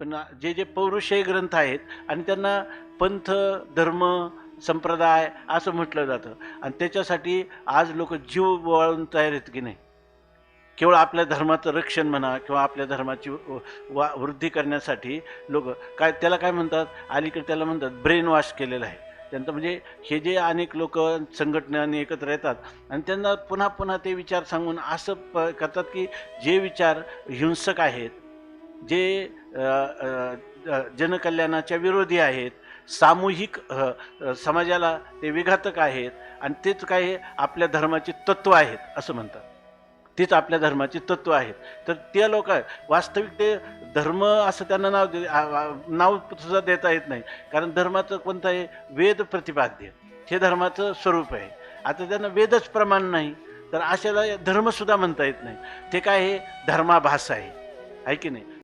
पण जे जे पौरुषेय ग्रंथ आहेत आणि त्यांना पंथ धर्म संप्रदाय असं म्हटलं जातं. आणि त्याच्यासाठी आज लोक जीव वळून तयार आहेत की नाही? केवळ आपल्या धर्माचं रक्षण म्हणा किंवा आपल्या धर्माची व- वा वृद्धी करण्यासाठी लोक काय त्याला काय म्हणतात? अलीकडे त्याला म्हणतात ब्रेन वॉश केलेलं आहे. त्यांचं म्हणजे हे जे अनेक लोक संघटनांनी एकत्र येतात आणि त्यांना पुन्हा पुन्हा ते विचार सांगून असं प करतात की जे विचार हिंसक आहेत जे जनकल्याणाच्या विरोधी आहेत सामूहिक समाजाला ते विघातक आहेत आणि तेच काय आपल्या धर्माचे तत्व आहेत असं म्हणतात. तेच आपल्या धर्माचे तत्व आहेत. तर त्या लोक वास्तविक ते धर्म असं त्यांना नाव दे नाव सुद्धा देता येत नाही. कारण धर्माचं कोणतं आहे? वेद प्रतिपाद्य हे धर्माचं स्वरूप आहे. आता त्यांना वेदच प्रमाण नाही. तर अशाला धर्मसुद्धा म्हणता येत नाही. ते काय हे धर्माभास आहे. आहे की नाही?